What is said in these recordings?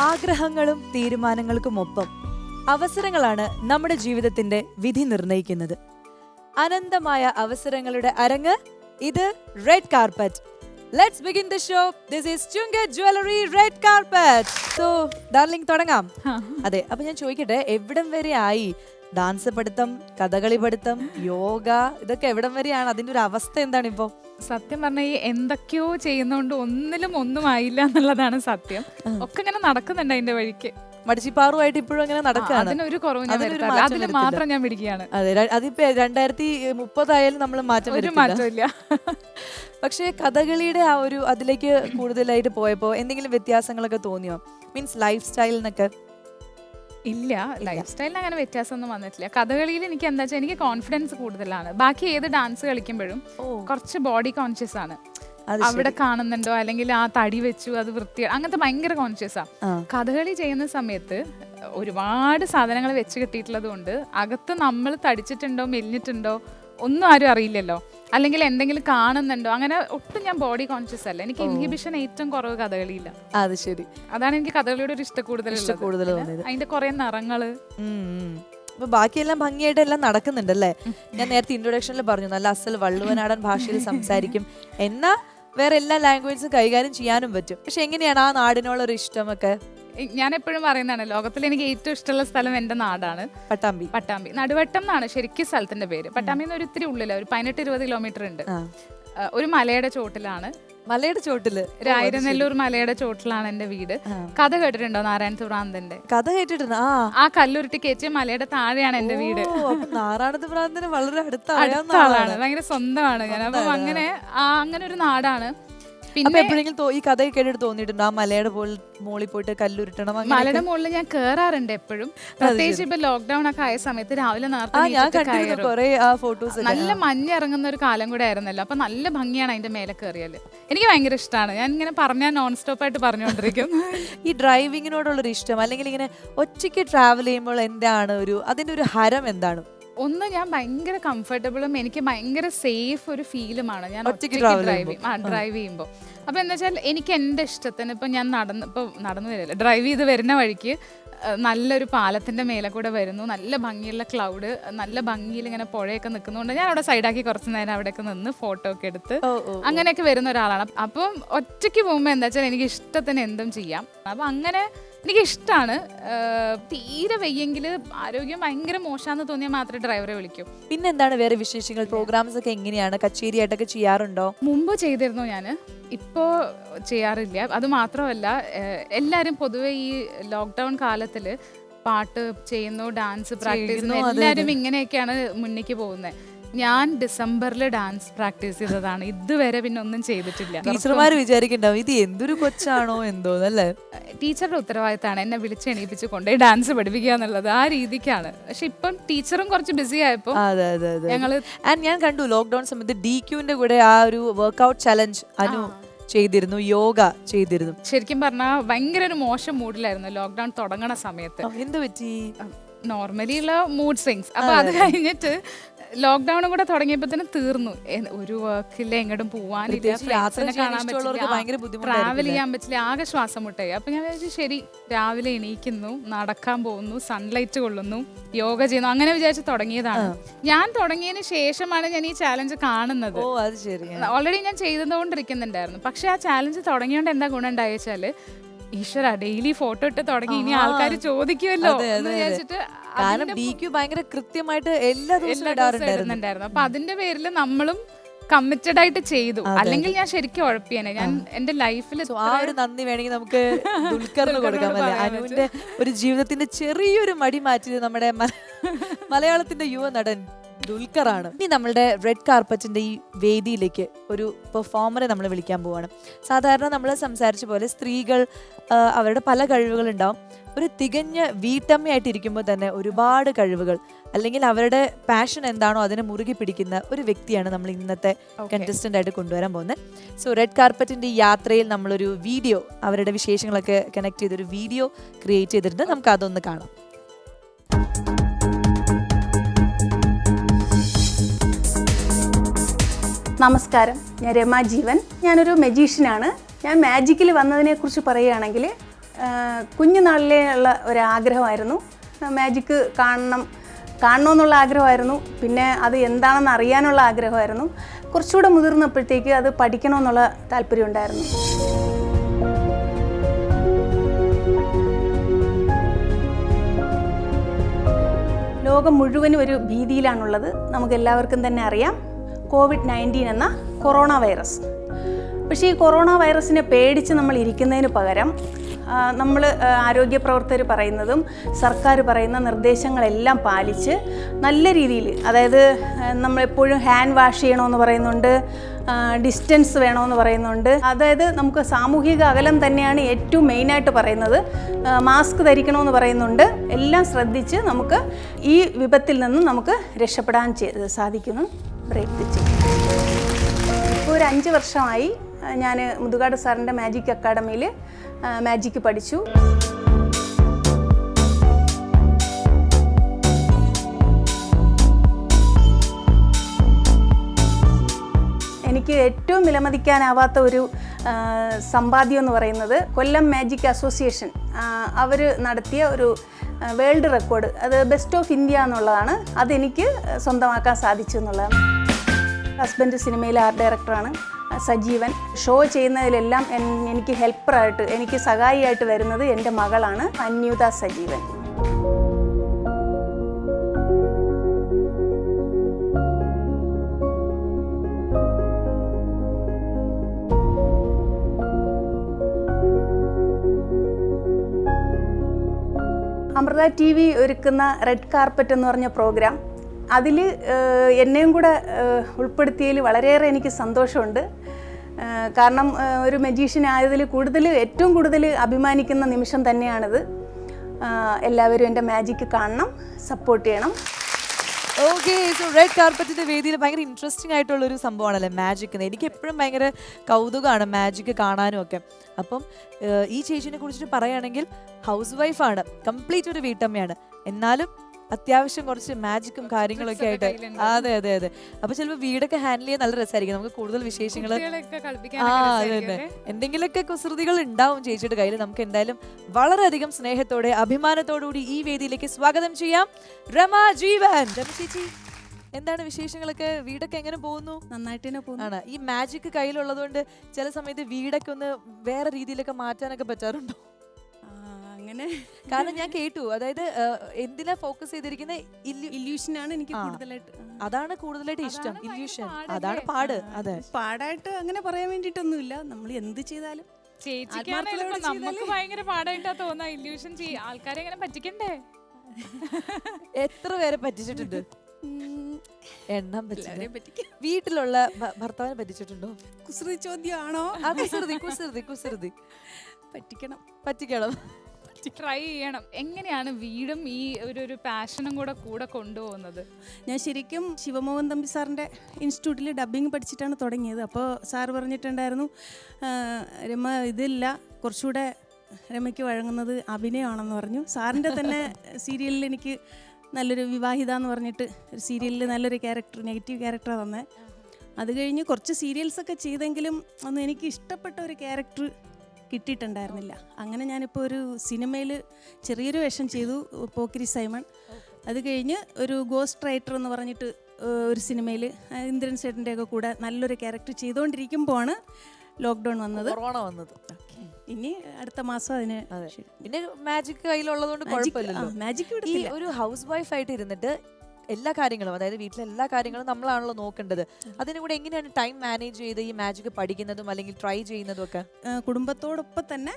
ആഗ്രഹങ്ങളും തീരുമാനങ്ങൾക്കുമൊപ്പം അവസരങ്ങളാണ് നമ്മുടെ ജീവിതത്തിന്റെ വിധി നിർണയിക്കുന്നത്. അനന്തമായ അവസരങ്ങളുടെ അരങ്ങ് ഇത് red carpet let's begin the show this is ചുങ്ക jewellery red carpet so darling തുടങ്ങാം. അതെ അപ്പൊ ഞാൻ ചോദിക്കട്ടെ എവിടം വരെ ആയി? ഡാൻസ് പഠിത്തം കഥകളി പഠിത്തം യോഗ ഇതൊക്കെ എവിടം വരെയാണ്? അതിന്റെ ഒരു അവസ്ഥ എന്താണ് ഇപ്പോൾ സത്യം പറഞ്ഞ ഈ എന്തൊക്കെയോ ചെയ്യുന്നോണ്ട് ഒന്നിലും ഒന്നും ആയില്ല എന്നുള്ളതാണ് സത്യം. ഒക്കെ ഇങ്ങനെ നടക്കുന്നുണ്ട് അതിന്റെ വഴിക്ക്. മടിച്ചിപ്പാറുമായിട്ട് ഇപ്പോഴും അങ്ങനെ നടക്കാണ്. അതിനൊരു കുറവ് ഞാൻ അതിന്. മാത്രം ഞാൻ പിടിക്കുകയാണ് അതെ അതിപ്പോ രണ്ടായിരത്തി മുപ്പതായാലും നമ്മൾ മാറ്റം ഒരു മാറ്റമില്ല പക്ഷേ കഥകളിയുടെ ആ ഒരു അതിലേക്ക് കൂടുതലായിട്ട് പോയപ്പോ എന്തെങ്കിലും വ്യത്യാസങ്ങളൊക്കെ തോന്നിയോ? മീൻസ് ലൈഫ് സ്റ്റൈലിനൊക്കെ ഇല്ല ലൈഫ് സ്റ്റൈലിൽ അങ്ങനെ വ്യത്യാസമൊന്നും വന്നിട്ടില്ല. കഥകളിയിൽ എനിക്ക് എന്താ വെച്ചാൽ എനിക്ക് കോൺഫിഡൻസ് കൂടുതലാണ്. ബാക്കി ഏത് ഡാൻസ് കളിക്കുമ്പോഴും കുറച്ച് ബോഡി കോൺഷ്യസ് ആണ്. അവിടെ കാണുന്നുണ്ടോ അല്ലെങ്കിൽ ആ തടി വെച്ചു അത് വൃത്തി അങ്ങനത്തെ ഭയങ്കര കോൺഷ്യസ് ആ. ആ. കഥകളി ചെയ്യുന്ന സമയത്ത് ഒരുപാട് സാധനങ്ങൾ വെച്ച് കിട്ടിയിട്ടുള്ളത് കൊണ്ട് അകത്ത് നമ്മൾ തടിച്ചിട്ടുണ്ടോ മെലിഞ്ഞിട്ടുണ്ടോ ഒന്നും ആരും അറിയില്ലല്ലോ. അല്ലെങ്കിൽ എന്തെങ്കിലും കാണുന്നുണ്ടോ? അങ്ങനെ ഒട്ടും ഞാൻ ബോഡി കോൺഷ്യസ് അല്ല. എനിക്ക് ഇൻഹിബിഷൻ ഏറ്റവും കുറവ് കഥകളിയില്ല. അത് ശരി. അതാണ് എനിക്ക് കഥകളിയുടെ ഒരു ഇഷ്ടക്കൂടുതൽ ഇഷ്ടക്കൂടുതൽ തോന്നിയത്. അതിന്റെ കുറെ നിറങ്ങൾ. അപ്പൊ ബാക്കിയെല്ലാം ഭംഗിയായിട്ട് എല്ലാം നടക്കുന്നുണ്ടല്ലേ? ഞാൻ നേരത്തെ ഇൻട്രൊഡക്ഷനിൽ പറഞ്ഞു നല്ല അസൽ വള്ളുവനാടൻ ഭാഷയിൽ സംസാരിക്കും. എന്നാ വേറെ എല്ലാ ലാംഗ്വേജും കൈകാര്യം ചെയ്യാനും പറ്റും. പക്ഷെ എങ്ങനെയാണ് ആ നാടിനോളൊരു ഒരു ഇഷ്ടമൊക്കെ? ഞാൻ എപ്പോഴും പറയുന്നതാണ് ലോകത്തിൽ എനിക്ക് ഏറ്റവും ഇഷ്ടമുള്ള സ്ഥലം എന്റെ നാടാണ്. പട്ടാമ്പി. പട്ടാമ്പി. നടുവട്ടം എന്നാണ് ശരിക്കും സ്ഥലത്തിന്റെ പേര്. പട്ടാമ്പി എന്ന് ഒരു ഇത്തിരി ഉള്ളില്ല ഒരു പതിനെട്ട് ഇരുപത് കിലോമീറ്റർ ഉണ്ട്. ഒരു മലയുടെ ചോട്ടിലാണ്. മലയുടെ ചോട്ടിൽ. ആയിരനെല്ലൂർ മലയുടെ ചോട്ടിലാണ് എന്റെ വീട്. കഥ കേട്ടിട്ടുണ്ടോ നാരായണ ഭ്രാന്തന്റെ കഥ കേട്ടിട്ടുണ്ട്. ആ. ആ കല്ലുരുട്ടി കയറ്റിയ മലയുടെ താഴെയാണ് എന്റെ വീട്. നാരായണ അപ്പൊ വളരെ അടുത്ത ആളാണ്. ആളാണ് ഭയങ്കര സ്വന്തമാണ് ഞാൻ. അപ്പം അങ്ങനെ ആ അങ്ങനെ ഒരു നാടാണ്. അപ്പൊ പിന്നെ എപ്പോഴെങ്കിലും തോ- ഈ കഥ കേട്ടിട്ട് തോന്നിയിട്ടുണ്ടോ? ആ മലയുടെ മുകളിൽ മോളിൽ പോയിട്ട് കല്ലുരുട്ടണം മലയുടെ മുകളിൽ ഞാൻ കേറാറുണ്ട് എപ്പോഴും. പ്രത്യേകിച്ച് ഇപ്പൊ ലോക്ക്ഡൌൺ ഒക്കെ ആയ സമയത്ത് രാവിലെ നേരത്തെ നല്ല മഞ്ഞ് ഇറങ്ങുന്ന ഒരു കാലം കൂടെ ആയിരുന്നല്ലോ. അപ്പൊ നല്ല ഭംഗിയാണ് അതിന്റെ മേലെ കയറിയാൽ എനിക്ക് ഭയങ്കര ഇഷ്ടമാണ് ഞാൻ ഇങ്ങനെ പറഞ്ഞാൽ നോൺ സ്റ്റോപ്പ് ആയിട്ട് പറഞ്ഞുകൊണ്ടിരിക്കും. ഈ ഡ്രൈവിങ്ങിനോടുള്ളൊരു ഇഷ്ടം. അല്ലെങ്കിൽ ഇങ്ങനെ ഒറ്റയ്ക്ക് ട്രാവൽ ചെയ്യുമ്പോൾ എന്താണ് ഒരു അതിന്റെ ഒരു ഹരം എന്താണ്? ഒന്ന് ഞാൻ ഭയങ്കര കംഫർട്ടബിളും എനിക്ക് ഭയങ്കര സേഫ് ഒരു ഫീലുമാണ് ഞാൻ ഒറ്റയ്ക്ക് ഡ്രൈവ് ചെയ്യും. ആ ഡ്രൈവ് ചെയ്യുമ്പോൾ അപ്പൊ എന്താ വെച്ചാൽ എനിക്ക് എന്റെ ഇഷ്ടത്തിന് ഇപ്പൊ ഞാൻ നടന്ന് ഇപ്പൊ നടന്നു വരില്ല. ഡ്രൈവ് ചെയ്ത് വരുന്ന വഴിക്ക് നല്ലൊരു പാലത്തിന്റെ മേലെ കൂടെ വരുന്നു. നല്ല ഭംഗിയുള്ള ക്ലൗഡ് നല്ല ഭംഗിയിൽ ഇങ്ങനെ പുഴയൊക്കെ നിൽക്കുന്നതുകൊണ്ട് ഞാൻ അവിടെ സൈഡാക്കി കുറച്ച് നേരം അവിടെയൊക്കെ നിന്ന് ഫോട്ടോ ഒക്കെ എടുത്ത് അങ്ങനെയൊക്കെ വരുന്ന ഒരാളാണ്. അപ്പം ഒറ്റയ്ക്ക് പോകുമ്പോൾ എന്താ വെച്ചാൽ എനിക്ക് ഇഷ്ടത്തിന് എന്തും ചെയ്യാം. അപ്പം അങ്ങനെ എനിക്ക് ഇഷ്ടമാണ് തീരെ വെയ്യെങ്കിൽ ആരോഗ്യം ഭയങ്കര മോശമാണെന്ന് തോന്നിയാൽ മാത്രമേ ഡ്രൈവറെ വിളിക്കൂ. പിന്നെ എന്താണ് വേറെ വിശേഷങ്ങൾ? പ്രോഗ്രാംസ് ഒക്കെ എങ്ങനെയാണ്? കച്ചേരിയായിട്ടൊക്കെ ചെയ്യാറുണ്ടോ? മുമ്പ് ചെയ്തിരുന്നു ഞാൻ ഇപ്പോൾ ചെയ്യാറില്ല. അത് മാത്രമല്ല എല്ലാവരും പൊതുവെ ഈ ലോക്ക്ഡൗൺ കാലത്തിൽ പാട്ട് ചെയ്യുന്നു ഡാൻസ് പ്രാക്ടീസ് എല്ലാവരും ഇങ്ങനെയൊക്കെയാണ് മുന്നിലേക്ക് പോകുന്നത് ഞാൻ ഡിസംബറിൽ ഡാൻസ് പ്രാക്ടീസ് ചെയ്തതാണ്. ഇതുവരെ പിന്നെ ഒന്നും ചെയ്തിട്ടില്ല. ടീച്ചർമാർ വിചാരിക്കണ്ടാവും ഇത് എന്തൊരു കൊച്ചാണോ എന്തോ അല്ലേ ടീച്ചറുടെ ഉത്തരവാദിത്തമാണ് എന്നെ വിളിച്ച് എണീപ്പിച്ച് കൊണ്ടുപോയി ഡാൻസ് പഠിപ്പിക്കുക എന്നുള്ളത് ആ രീതിക്കാണ്. പക്ഷെ ഇപ്പം ടീച്ചറും കുറച്ച് ബിസി ആയപ്പോ അതെ അതെ അതെ. ഞങ്ങൾ ആൻഡ് ഞാൻ കണ്ടു ലോക്ക്ഡൌൺ സമയത്ത് ഡി ക്യൂവിന്റെ കൂടെ ആ ഒരു വർക്ക്ഔട്ട് ചലഞ്ച് അനു ചെയ്തിരുന്നു യോഗ ചെയ്തിരുന്നു. ശരിക്കും പറഞ്ഞാൽ ഭയങ്കര ഒരു മോശം മൂഡിലായിരുന്നു ലോക്ക്ഡൗൺ തുടങ്ങണ സമയത്ത്. എന്ത് പറ്റി? നോർമലി ഉള്ള മൂഡ് സ്വിങ്സ് അപ്പൊ അത്. കഴിഞ്ഞിട്ട് ലോക്ക്ഡൌണും കൂടെ തുടങ്ങിയപ്പോ തന്നെ തീർന്നു. എ- ഒരു വർക്കില്ല എങ്ങോട്ടും പോവാനില്ല പ്രത്യേകിച്ച് യാത്ര ചെയ്യാൻ കാണാൻ ഇഷ്ടമുള്ളവർക്ക് ഭയങ്കര പറ്റില്ല ബുദ്ധിമുട്ടായിരിക്കും ട്രാവൽ ചെയ്യാൻ പറ്റില്ല ആകെ ശ്വാസം മുട്ടായി. അപ്പൊ ഞാൻ വിചാരിച്ചു ശരി രാവിലെ എണീക്കുന്നു നടക്കാൻ പോകുന്നു സൺലൈറ്റ് കൊള്ളുന്നു യോഗ ചെയ്യുന്നു അങ്ങനെ വിചാരിച്ച് തുടങ്ങിയതാണ്. ഞാൻ തുടങ്ങിയതിന് ശേഷമാണ് ഞാൻ ഈ ചാലഞ്ച് കാണുന്നത്. ഓ അത് ശരി ഓൾറെഡി ഞാൻ ചെയ്തുകൊണ്ടിരിക്കുന്നുണ്ടായിരുന്നു. പക്ഷെ ആ ചാലഞ്ച് തുടങ്ങിയോണ്ട് എന്താ ഗുണം ഉണ്ടായെച്ചാൽ ഈശ്വര ഡെയിലി ഫോട്ടോ ഇട്ട് തുടങ്ങി ഇനി ആൾക്കാർ ചോദിക്കുമല്ലോ എന്ന്. വിചാരിച്ചിട്ട് കാരണം ഡി ക്യു ഭയങ്കര കൃത്യമായിട്ട് എല്ലാ ദിവസവും എല്ലാ ദിവസവും ഇടാറുണ്ടായിരുന്നു. അപ്പൊ അതിന്റെ പേരിൽ നമ്മളും കമ്മിറ്റഡ് ആയിട്ട് ചെയ്തു. അല്ലെങ്കിൽ ഞാൻ ശരിക്കും ഉഴപ്പിയനെ ഞാൻ എന്റെ ലൈഫിൽ ആ ഒരു നന്ദി വേണമെങ്കിൽ നമുക്ക് ദുൽഖറിന് കൊടുക്കാം അല്ലേ? അനുവിന്റെ ഒരു ജീവിതത്തിന്റെ ചെറിയൊരു മടി മാറ്റിയത് നമ്മുടെ മലയാളത്തിന്റെ യുവ നടൻ ദുൽഖറാണ്. ഇനി നമ്മളുടെ റെഡ് കാർപ്പറ്റിന്റെ ഈ വേദിയിലേക്ക് ഒരു പെർഫോമറെ നമ്മൾ വിളിക്കാൻ പോവാണ്. സാധാരണ നമ്മൾ സംസാരിച്ച പോലെ സ്ത്രീകൾ അവരുടെ പല കഴിവുകൾ ഉണ്ടാവും. ഒരു തികഞ്ഞ വീട്ടമ്മയായിട്ടിരിക്കുമ്പോൾ തന്നെ ഒരുപാട് കഴിവുകൾ അല്ലെങ്കിൽ അവരുടെ പാഷൻ എന്താണോ അതിനെ മുറുകി പിടിക്കുന്ന ഒരു വ്യക്തിയാണ് നമ്മൾ ഇന്നത്തെ കണ്ടസ്റ്റന്റ് ആയിട്ട് കൊണ്ടുവരാൻ പോകുന്നത്. സോ റെഡ് കാർപ്പറ്റിന്റെ ഈ യാത്രയിൽ നമ്മളൊരു വീഡിയോ അവരുടെ വിശേഷങ്ങളൊക്കെ കണക്ട് ചെയ്തൊരു വീഡിയോ ക്രിയേറ്റ് ചെയ്തിട്ടുണ്ട്. നമുക്ക് അതൊന്ന് കാണാം. നമസ്കാരം. ഞാൻ രമ ജീവൻ. ഞാനൊരു മെജീഷ്യനാണ് ഞാൻ മാജിക്കിൽ വന്നതിനെക്കുറിച്ച് പറയുകയാണെങ്കിൽ കുഞ്ഞുനാളിലേ ഉള്ള ഒരു ആഗ്രഹമായിരുന്നു മാജിക്ക് കാണണം കാണണമെന്നുള്ള ആഗ്രഹമായിരുന്നു. പിന്നെ അത് എന്താണെന്ന് അറിയാനുള്ള ആഗ്രഹമായിരുന്നു. കുറച്ചുകൂടെ മുതിർന്നപ്പോഴത്തേക്ക് അത് പഠിക്കണമെന്നുള്ള താല്പര്യം ഉണ്ടായിരുന്നു. ലോകം മുഴുവനും ഒരു ഭീതിയിലാണുള്ളത്. നമുക്ക് എല്ലാവർക്കും തന്നെ അറിയാം. കോവിഡ് നയന്റീൻ എന്ന കൊറോണ വൈറസ്. പക്ഷേ ഈ കൊറോണ വൈറസിനെ പേടിച്ച് നമ്മൾ ഇരിക്കുന്നതിന് പകരം നമ്മൾ ആരോഗ്യ പ്രവർത്തകർ പറയുന്നതും സർക്കാർ പറയുന്ന നിർദ്ദേശങ്ങളെല്ലാം പാലിച്ച് നല്ല രീതിയിൽ അതായത് നമ്മളെപ്പോഴും ഹാൻഡ് വാഷ് ചെയ്യണമെന്ന് പറയുന്നുണ്ട് ഡിസ്റ്റൻസ് വേണമെന്ന് പറയുന്നുണ്ട്. അതായത് നമുക്ക് സാമൂഹിക അകലം തന്നെയാണ് ഏറ്റവും മെയിനായിട്ട് പറയുന്നത്. മാസ്ക് ധരിക്കണമെന്ന് പറയുന്നുണ്ട്. എല്ലാം ശ്രദ്ധിച്ച് നമുക്ക് ഈ വിപത്തിൽ നിന്നും നമുക്ക് രക്ഷപ്പെടാൻ പ്രയത്നിച്ചു. ഇപ്പോൾ ഒരു അഞ്ച് വർഷമായി ഞാൻ മുതുകാട് സാറിന്റെ മാജിക് അക്കാഡമിയിൽ മാജിക്ക് പഠിച്ചു. എനിക്ക് ഏറ്റവും വിലമതിക്കാനാവാത്ത ഒരു സമ്പാദ്യം എന്ന് പറയുന്നത് കൊല്ലം മാജിക് അസോസിയേഷൻ. അവർ നടത്തിയ ഒരു വേൾഡ് റെക്കോർഡ് അത് ബെസ്റ്റ് ഓഫ് ഇന്ത്യ എന്നുള്ളതാണ്. അതെനിക്ക് സ്വന്തമാക്കാൻ സാധിച്ചു എന്നുള്ളതാണ്. ഹസ്ബൻഡ് സിനിമയിലെ ആർട്ട് ഡയറക്ടറാണ്. സജീവൻ. ഷോ ചെയ്യുന്നതിലെല്ലാം എനിക്ക് ഹെൽപ്പറായിട്ട് എനിക്ക് സഹായിയായിട്ട് വരുന്നത് എന്റെ മകളാണ് അന്യുത സജീവൻ. അമൃത ടി വി ഒരുക്കുന്ന റെഡ് കാർപ്പറ്റ് എന്ന് പറഞ്ഞ പ്രോഗ്രാം അതിൽ എന്നെയും കൂടെ ഉൾപ്പെടുത്തിയതിൽ വളരെയേറെ എനിക്ക് സന്തോഷമുണ്ട്. കാരണം ഒരു മജീഷ്യൻ ആയതിൽ കൂടുതൽ ഏറ്റവും കൂടുതൽ അഭിമാനിക്കുന്ന നിമിഷം തന്നെയാണിത്. എല്ലാവരും എന്റെ മാജിക്ക് കാണണം സപ്പോർട്ട് ചെയ്യണം. ഓക്കെ സോ റെഡ് കാർപ്പറ്റിന്റെ വേദിയിൽ ഭയങ്കര ഇൻട്രസ്റ്റിംഗ് ആയിട്ടുള്ള ഒരു സംഭവമാണല്ലേ മാജിക് എനിക്ക് എപ്പോഴും ഭയങ്കര കൗതുകമാണ് മാജിക് കാണാനും ഒക്കെ. അപ്പം ഈ ചേച്ചിനെ കുറിച്ചിട്ട് പറയുകയാണെങ്കിൽ ഹൗസ് വൈഫാണ് കംപ്ലീറ്റ് ഒരു വീട്ടമ്മയാണ്. എന്നാലും അത്യാവശ്യം കുറച്ച് മാജിക്കും കാര്യങ്ങളൊക്കെ ആയിട്ട്. അതെ അതെ അതെ. അപ്പൊ ചിലപ്പോൾ വീടൊക്കെ ഹാൻഡിൽ ചെയ്യാൻ നല്ല രസമായിരിക്കും നമുക്ക് കൂടുതൽ വിശേഷങ്ങൾ ആ അതെ തന്നെ എന്തെങ്കിലുമൊക്കെ കുസൃതികൾ ഉണ്ടാവും ചേച്ചിയുടെ കയ്യിൽ നമുക്ക് എന്തായാലും വളരെയധികം സ്നേഹത്തോടെ അഭിമാനത്തോടുകൂടി ഈ വേദിയിലേക്ക് സ്വാഗതം ചെയ്യാം. രമ ജീവൻ. രമ ചേച്ചി എന്താണ് വിശേഷങ്ങളൊക്കെ? വീടൊക്കെ എങ്ങനെ പോകുന്നു? നന്നായിട്ട് തന്നെ പോകുന്നു. ആണ്. ഈ മാജിക് കയ്യിലുള്ളതുകൊണ്ട് ചില സമയത്ത് വീടൊക്കെ ഒന്ന് വേറെ രീതിയിലൊക്കെ മാറ്റാനൊക്കെ പറ്റാറുണ്ടോ? അങ്ങനെ. കാരണം ഞാൻ കേട്ടു. അതായത് എന്തിനാ ഫോക്കസ് ചെയ്തിരിക്കുന്ന? ഇല്യൂഷനാണ് എനിക്ക് കൂടുതലായിട്ട്. അതാണ് കൂടുതലായിട്ട് ഇഷ്ടം. ഇല്യൂഷൻ അതാണ് പാട്. അതെ. പാടായിട്ട് അങ്ങനെ പറയാൻ വേണ്ടിട്ടൊന്നുമില്ല നമ്മൾ എന്ത് ചെയ്താലും. ചേച്ചിക്കാണെങ്കിലും നമുക്ക് ഭയങ്കര പാടായിട്ടാ തോന്നാ. ഇല്യൂഷൻ ചെയ്യും ആൾക്കാരെ എങ്ങനെ പറ്റിക്കണ്ടേ? എത്ര പേരെ പറ്റിച്ചിട്ടുണ്ട്? എണ്ണം വീട്ടിലുള്ള ഭർത്താവിനെ പറ്റിച്ചിട്ടുണ്ടോ? കുസൃതി ചോദ്യമാണോ? കുസൃതി കുസൃതി കുസൃതി. പറ്റിക്കണം. പറ്റിക്കണം. ട്രൈ ചെയ്യണം. എങ്ങനെയാണ് വീടും ഈ ഒരു ഒരു പാഷനും കൂടെ കൂടെ കൊണ്ടുപോകുന്നത്? ഞാൻ ശരിക്കും ശിവമോഹൻ തമ്പി സാറിന്റെ ഇൻസ്റ്റിറ്റ്യൂട്ടിൽ ഡബ്ബിങ് പഠിച്ചിട്ടാണ് തുടങ്ങിയത്. അപ്പോൾ സാർ പറഞ്ഞിട്ടുണ്ടായിരുന്നു രമ ഇതില്ല കുറച്ചുകൂടെ രമയ്ക്ക് വഴങ്ങുന്നത് അഭിനയമാണെന്ന് പറഞ്ഞു. സാറിന്റെ തന്നെ സീരിയലിൽ എനിക്ക് നല്ലൊരു വിവാഹിത എന്ന് പറഞ്ഞിട്ട് ഒരു സീരിയലിൽ നല്ലൊരു ക്യാരക്ടർ നെഗറ്റീവ് ക്യാരക്ടറാണ് തന്നെ. അത് കഴിഞ്ഞ് കുറച്ച് സീരിയൽസൊക്കെ ചെയ്തെങ്കിലും ഒന്ന് എനിക്ക് ഇഷ്ടപ്പെട്ട ഒരു ക്യാരക്ടർ കിട്ടിയിട്ടുണ്ടായിരുന്നില്ല. അങ്ങനെ ഞാനിപ്പോൾ ഒരു സിനിമയിൽ ചെറിയൊരു വേഷം ചെയ്തു പോക്കിരി സൈമൺ. അത് കഴിഞ്ഞ് ഒരു ഗോസ്റ്റ് റൈറ്റർ എന്ന് പറഞ്ഞിട്ട് ഒരു സിനിമയിൽ ഇന്ദ്രൻ സേട്ടന്റെ ഒക്കെ കൂടെ നല്ലൊരു ക്യാരക്ടർ ചെയ്തുകൊണ്ടിരിക്കുമ്പോഴാണ് ലോക്ക്ഡൗൺ വന്നത്. കൊറോണ വന്നത്. ഇനി അടുത്ത മാസം അതിന് പിന്നെ മാജിക് കയ്യിലുള്ളതുകൊണ്ട് മാജിക് ഒരു ഹൗസ് വൈഫ് ആയിട്ട് ഇരുന്നിട്ട് എല്ലാ കാര്യങ്ങളും അതായത് വീട്ടിലെ എല്ലാ കാര്യങ്ങളും നമ്മളാണല്ലോ നോക്കേണ്ടത്. അതിനുകൂടെ എങ്ങനെയാണ് ടൈം മാനേജ് ചെയ്ത് ഈ മാജിക് പഠിക്കുന്നതും അല്ലെങ്കിൽ ട്രൈ ചെയ്യുന്നതും ഒക്കെ കുടുംബത്തോടൊപ്പം തന്നെ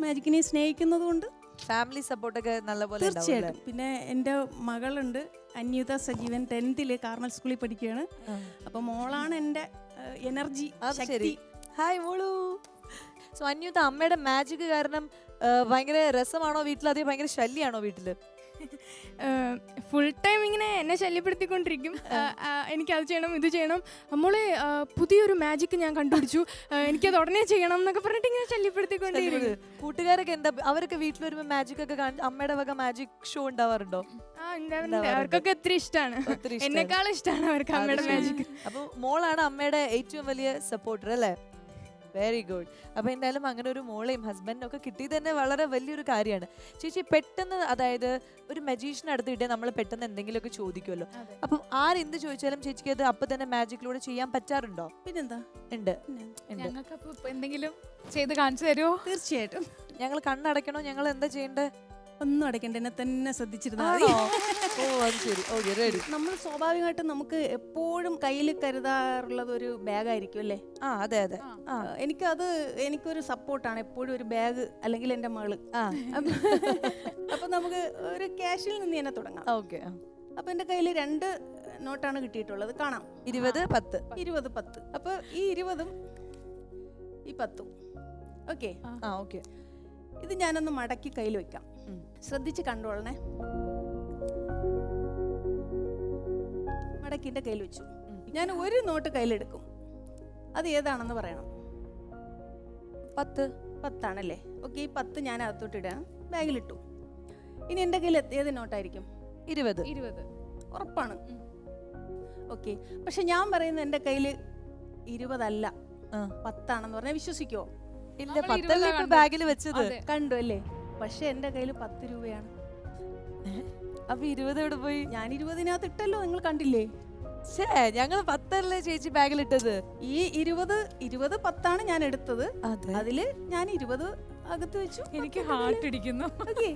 മാജിക്കിനെ സ്നേഹിക്കുന്നത് കൊണ്ട് ഫാമിലി സപ്പോർട്ടൊക്കെ നല്ലപോലെ തീർച്ചയായിട്ടും. പിന്നെ എന്റെ മകളുണ്ട് അന്യുത സജീവൻ ടെൻത്തിൽ കാർമൽ സ്കൂളിൽ പഠിക്കുകയാണ്. അപ്പൊ മോളാണ് എന്റെ എനർജി ശരി. ശക്തി. ഹായ് മോളു. സോ അന്യുത അമ്മയുടെ മാജിക് കാരണം ഭയങ്കര രസമാണോ വീട്ടിൽ? അതേ ഭയങ്കര ശല്യാണോ വീട്ടിൽ? ഫുൾ ടൈം ഇങ്ങനെ എന്നെ ശല്യപ്പെടുത്തിക്കൊണ്ടിരിക്കും. അത് ചെയ്യണം ഇത് ചെയ്യണം. നമ്മളെ പുതിയൊരു മാജിക് ഞാൻ കണ്ടുപിടിച്ചു. എനിക്ക് എനിക്കത് ഉടനെ ചെയ്യണം എന്നൊക്കെ പറഞ്ഞിട്ട് ഇങ്ങനെ ശല്യപ്പെടുത്തിക്കൊണ്ടിരിക്കും. കൂട്ടുകാരൊക്കെ എന്താ അവരൊക്കെ വീട്ടിൽ വരുമ്പോൾ മാജിക് ഒക്കെ അമ്മയുടെ വക മാജിക് ഷോ ഉണ്ടാവാറുണ്ടോ. അവർക്കൊക്കെ ഒത്തിരി ഇഷ്ടമാണ് എന്നെക്കാളും ഇഷ്ടമാണ് അവർക്ക് അമ്മയുടെ. മാജിക് അപ്പൊ മോളാണ് അമ്മയുടെ ഏറ്റവും വലിയ സപ്പോർട്ടർ അല്ലേ? വെരി ഗുഡ് അപ്പോൾ എന്തായാലും അങ്ങനെ ഒരു മോളെയും ഹസ്ബൻഡിനും ഒക്കെ കിട്ടി തന്നെ വളരെ വലിയൊരു കാര്യമാണ്. ചേച്ചി പെട്ടെന്ന് അതായത് ഒരു മജീഷ്യൻ അടുത്ത് കിട്ടിയാൽ നമ്മൾ പെട്ടെന്ന് എന്തെങ്കിലുമൊക്കെ ചോദിക്കുമല്ലോ. അപ്പം ആരെന്ത് ചോദിച്ചാലും ചേച്ചിക്ക് അത് അപ്പം തന്നെ മാജിക്കിലൂടെ ചെയ്യാൻ പറ്റാറുണ്ടോ? പിന്നെന്താ? ഉണ്ട്. ഞങ്ങൾക്ക് എന്തെങ്കിലും ചെയ്ത് കാണിച്ചു തരുമോ? തീർച്ചയായിട്ടും. ഞങ്ങൾ കണ്ണടയ്ക്കണോ? ഞങ്ങൾ എന്താ ചെയ്യണ്ടേ? ഒന്നും അടയ്ക്കണ്ട. എന്നെ തന്നെ ശ്രദ്ധിച്ചിരുന്നാൽ ആണോ? ഓ അത് ശരി. ഓക്കെ റെഡി നമ്മൾ സ്വാഭാവികമായിട്ടും നമുക്ക് എപ്പോഴും കയ്യിൽ കരുതാറുള്ളത് ഒരു ബാഗ് ആയിരിക്കും അല്ലേ? ആ അതെ അതെ. ആ. എനിക്കത് എനിക്കൊരു സപ്പോർട്ടാണ്. എപ്പോഴും ഒരു ബാഗ് അല്ലെങ്കിൽ എന്റെ മകൾ. ആ. അപ്പൊ- നമുക്ക് ഒരു ക്യാഷിൽ നിന്ന് തന്നെ തുടങ്ങാം. ഓക്കെ അപ്പൊ എന്റെ കയ്യിൽ രണ്ട് നോട്ടാണ് കിട്ടിയിട്ടുള്ളത്. കാണാം. ഇരുപത് പത്ത്. ഇരുപത് പത്ത്. അപ്പൊ ഈ ഇരുപതും ഈ പത്തും. ഓക്കെ? ആ ഓക്കെ. ഇത് ഞാനൊന്ന് മടക്കി കയ്യിൽ വെക്കാം. ശ്രദ്ധിച്ച് കണ്ടോളണേ. മടക്കി എന്റെ കയ്യിൽ വെച്ചു. ഞാൻ ഒരു നോട്ട് കയ്യിലെടുക്കും. അത് ഏതാണെന്ന് പറയണം. പത്ത്. പത്താണല്ലേ? ഓക്കെ ഈ പത്ത് ഞാൻ അകത്തോട്ട് ഇടാം. ബാഗിലിട്ടു. ഇനി എന്റെ കയ്യിൽ എത്തിയത് ഏത് നോട്ടായിരിക്കും? ഇരുപത്. ഇരുപത്. ഉറപ്പാണ്. ഓക്കെ പക്ഷെ ഞാൻ പറയുന്ന എന്റെ കയ്യിൽ ഇരുപതല്ല. പത്താണെന്ന് പറഞ്ഞാൽ വിശ്വസിക്കോ ഇല്ല പത്തല്ലേ. ബാഗിൽ വെച്ചത്. കണ്ടു അല്ലേ? പക്ഷെ എന്റെ കയ്യിൽ പത്ത് രൂപയാണ്. അപ്പൊ ഇരുപത് എവിടെ പോയി? ഞാൻ ഇരുപതിനകത്ത് ഇട്ടല്ലോ നിങ്ങൾ കണ്ടില്ലേ? ഛേ ഞങ്ങൾ പത്തല്ലേ ചേച്ചി ബാഗിൽ ഇട്ടത് ഈ ഇരുപത് ഇരുപത് പത്താണ് ഞാൻ എടുത്തത്. അതിൽ ഞാൻ ഇരുപത് അകത്ത് വെച്ചു. എനിക്ക് ഹാർട്ട് ഇടിക്കുന്നു. ഓക്കെ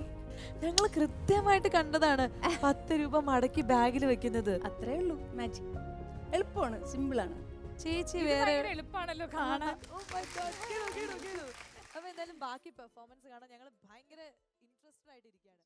ഞങ്ങൾ കൃത്യമായിട്ട് കണ്ടതാണ് പത്ത് രൂപ മടക്കി ബാഗിൽ വെക്കുന്നത്. അത്രേ ഉള്ളൂ. മാജിക് എളുപ്പമാണ്. സിമ്പിൾ ആണ്. ചേച്ചി വേറെ എളുപ്പമാണല്ലോ കാണാൻ. അപ്പൊ എന്തായാലും ബാക്കി പെർഫോമൻസ് കാണാൻ ഞങ്ങൾ ഭയങ്കര ഇൻട്രസ്റ്റഡ് ആയിട്ടിരിക്കുകയാണ്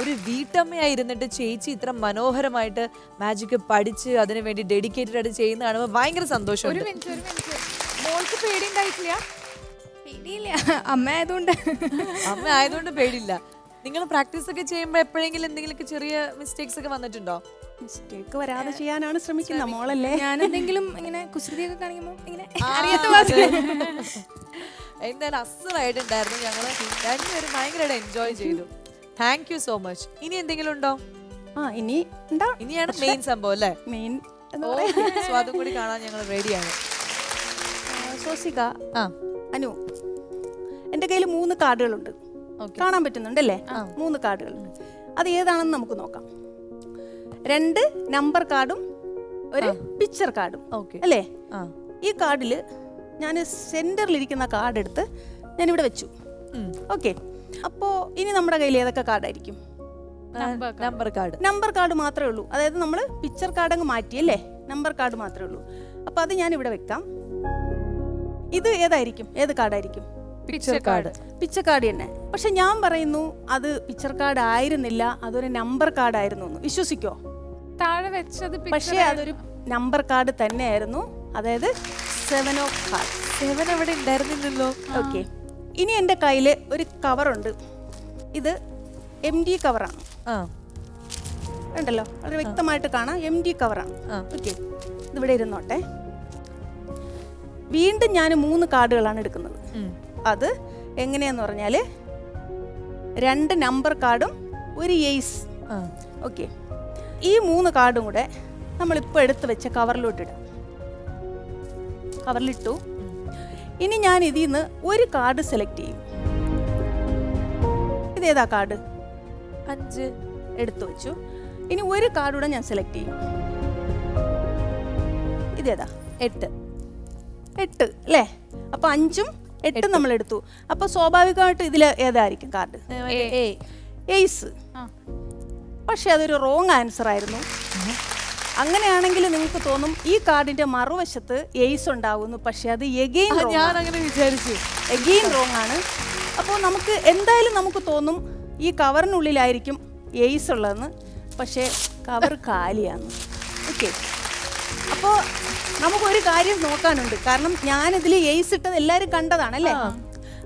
ഒരു വീട്ടമ്മയായി ഇരുന്നിട്ട് ചേച്ചി ഇത്ര മനോഹരമായിട്ട് മാജിക് പഠിച്ച് അതിനു വേണ്ടി ഡെഡിക്കേറ്റഡ് ആയിട്ട് ചെയ്യുന്ന കാണുമ്പോൾ ഭയങ്കര ഒരു മിനിറ്റ് ഒരു മിനിറ്റ്. മോൾക്ക് പേടിയുണ്ടായിട്ടില്ല പേടിയില്ല. അമ്മ ആയതുകൊണ്ട്. അമ്മ ആയതുകൊണ്ട് പേടിയില്ല. നിങ്ങൾ പ്രാക്ടീസ് ഒക്കെ ചെയ്യുമ്പോൾ എപ്പോഴെങ്കിലും എന്തെങ്കിലും ചെറിയ മിസ്റ്റേക്സ് ഒക്കെ വന്നിട്ടുണ്ടോ? മിസ്റ്റേക്ക് വരാതെ ചെയ്യാനാണ് ശ്രമിക്കുന്നത്. മോളല്ലേ ഞാൻ എന്തെങ്കിലും ഇങ്ങനെ കുസൃതിയൊക്കെ കാണിക്കുമ്പോൾ ഇങ്ങനെ അറിയാത്ത എന്തായാലും അസലായിട്ടുണ്ടായിരുന്നു ഞങ്ങൾ. രണ്ടുപേരും ഭയങ്കരമായിട്ട് എൻജോയ് ചെയ്തു. താങ്ക് യു സോ മച്ച് ഇനി എന്തെങ്കിലും ഉണ്ടോ? ആ ഇനി എന്താ ഇനിയാണ് മെയിൻ സംഭവം അല്ലേ? മെയിൻ സ്വാദം കൂടി കാണാൻ ഞങ്ങൾ റെഡിയാണ് സോസിക ആ. അനു എന്റെ കയ്യിൽ മൂന്ന് കാർഡുകളുണ്ട്. കാണാൻ കാണാൻ പറ്റുന്നുണ്ടല്ലേ മൂന്ന് കാർഡുകൾ അത് ഏതാണെന്ന് നമുക്ക് നോക്കാം. രണ്ട് നമ്പർ കാർഡും ഒരു പിക്ചർ കാർഡും. അല്ലേ? ഈ കാർഡിൽ ഞാൻ സെന്ററിൽ ഇരിക്കുന്ന കാർഡ് എടുത്ത് ഞാനിവിടെ വെച്ചു. ഉം. ഓക്കെ അപ്പോൾ ഇനി നമ്മുടെ കയ്യിൽ ഏതൊക്കെ കാർഡായിരിക്കും? നമ്പർ കാർഡ് നമ്പർ കാർഡ് മാത്രമേ ഉള്ളൂ. അതായത് നമ്മൾ പിക്ചർ കാർഡ് അങ്ങ് മാറ്റി അല്ലേ? നമ്പർ കാർഡ് മാത്രമേ ഉള്ളൂ. അപ്പോൾ അത് ഞാൻ ഇവിടെ വെക്കാം. ഇത് ഏതായിരിക്കും? ഏത് കാർഡായിരിക്കും? പിക്ചർ കാർഡ് പിക്ചർ കാർഡ് തന്നെ. പക്ഷെ ഞാൻ പറയുന്നു അത് പിക്ചർ കാർഡ് ആയിരുന്നില്ല അതൊരു നമ്പർ കാർഡ് ആയിരുന്നു എന്ന്. വിശ്വസിക്കോ? താഴെ വെച്ചത് പക്ഷേ അതൊരു നമ്പർ കാർഡ് തന്നെയായിരുന്നു. അതായത് സെവൻ ഓഫ് കാർഡ് സെവൻ അവിടെ ഉണ്ടായിരുന്നില്ലല്ലോ. ഓക്കെ ഇനി എന്റെ കയ്യിൽ ഒരു കവറുണ്ട്. ഇത് എം ഡി കവറാണ്. ഉണ്ടല്ലോ വളരെ വ്യക്തമായിട്ട് കാണാം. എം ഡി കവറാണ്. ഓക്കെ. ഇതിവിടെ ഇരുന്നോട്ടെ. വീണ്ടും ഞാൻ മൂന്ന് കാർഡുകളാണ് എടുക്കുന്നത്. അത് എങ്ങനെയാന്ന് പറഞ്ഞാൽ രണ്ട് നമ്പർ കാർഡും ഒരു എയ്സ്. ഓക്കെ. ഈ മൂന്ന് കാർഡും കൂടെ നമ്മളിപ്പോൾ എടുത്ത് വെച്ച കവറിലോട്ടിടാം. കവറിലിട്ടു. ഇനി ഞാൻ ഇതിൽ നിന്ന് ഒരു കാർഡ് സെലക്ട് ചെയ്യും. ഇതേതാ കാർഡ്? അഞ്ച് എടുത്തു വെച്ചു. ഇനി ഒരു കാർഡ് കൂടെ ഞാൻ സെലക്ട് ചെയ്യും. ഇതേതാ? എട്ട്. എട്ട് അല്ലേ? അപ്പൊ അഞ്ചും എട്ടും നമ്മൾ എടുത്തു. അപ്പൊ സ്വാഭാവികമായിട്ട് ഇതിൽ ഏതായിരിക്കും കാർഡ്? എയ്സ്. പക്ഷെ അതൊരു റോങ് ആൻസർ ആയിരുന്നു അങ്ങനെയാണെങ്കിൽ നിങ്ങൾക്ക് തോന്നും ഈ കാർഡിന്റെ മറുവശത്ത് എയ്സ് ഉണ്ടാവുന്നു പക്ഷെ അത് എഗെയിൻ ഞാൻ അങ്ങനെ വിചാരിച്ചു. എഗെയിൻ റോങ് ആണ്. അപ്പോൾ നമുക്ക് എന്തായാലും നമുക്ക് തോന്നും ഈ കവറിനുള്ളിലായിരിക്കും എയ്സ് ഉള്ളതെന്ന് പക്ഷേ കവർ കാലിയാണ്. ഓക്കെ അപ്പോൾ നമുക്കൊരു കാര്യം നോക്കാനുണ്ട്. കാരണം ഞാനിതിൽ എയ്സ് ഇട്ടത് എല്ലാവരും കണ്ടതാണല്ലേ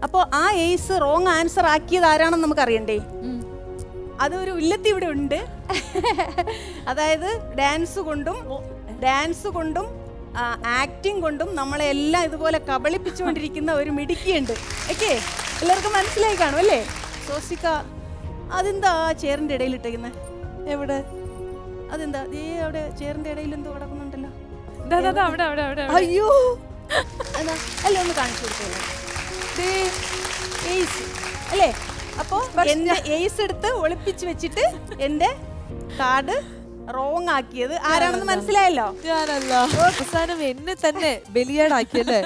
അപ്പോൾ ആ എയ്സ് റോങ് ആൻസർ ആക്കിയത് ആരാണെന്ന് നമുക്കറിയണ്ടേ? അതൊരു ഉല്ലത്തി ഇവിടെ ഉണ്ട്. അതായത് ഡാൻസ് കൊണ്ടും ഡാൻസ് കൊണ്ടും ആക്ടിങ് കൊണ്ടും നമ്മളെ എല്ലാം ഇതുപോലെ കബളിപ്പിച്ചുകൊണ്ടിരിക്കുന്ന ഒരു മിടുക്കിയുണ്ട്. ഓക്കെ എല്ലാവർക്കും മനസ്സിലായി കാണും അല്ലേ? സോസിക്ക അതെന്താ ആ ചേറിന്റെ ഇടയിൽ ഇട്ടേക്കുന്നത് എവിടെ? അതെന്താ? ദേ അവിടെ ചേറിന്റെ ഇടയിൽ എന്തോ കിടക്കുന്നുണ്ടല്ലോ. അയ്യോ! അല്ല ഒന്ന് കാണിച്ചു കൊടുത്തല്ലോ അല്ലേ? അപ്പോ എന്റെ ഏസ് എടുത്ത് ഒളിപ്പിച്ച് വെച്ചിട്ട് എന്റെ കാർഡ് റോങ് ആക്കിയത്. ആരാണെന്ന് മനസ്സിലായല്ലോ? ഞാനല്ല. അവസാനം എന്നെ തന്നെ ബലിയാടാക്കിയല്ലേ?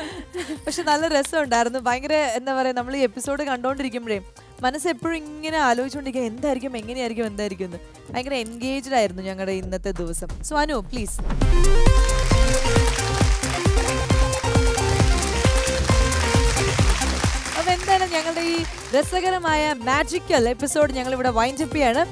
പക്ഷെ നല്ല രസമുണ്ടായിരുന്നു. ഭയങ്കര എന്താ പറയാ നമ്മൾ ഈ എപ്പിസോഡ് കണ്ടോണ്ടിരിക്കുമ്പോഴേ മനസ്സ് എപ്പോഴും ഇങ്ങനെ ആലോചിച്ചുകൊണ്ടിരിക്കുക എന്തായിരിക്കും എങ്ങനെയായിരിക്കും എന്തായിരിക്കും എന്ന്. ഭയങ്കര എൻഗേജ്ഡ് ആയിരുന്നു ഞങ്ങളുടെ ഇന്നത്തെ ദിവസം. സോ അനു പ്ലീസ് ഞങ്ങളുടെ ഈ രസകരമായ മാജിക്കൽ എപ്പിസോഡ് ഞങ്ങൾ ഇവിടെ വൈൻഡപ്പ് ചെയ്യാണ്.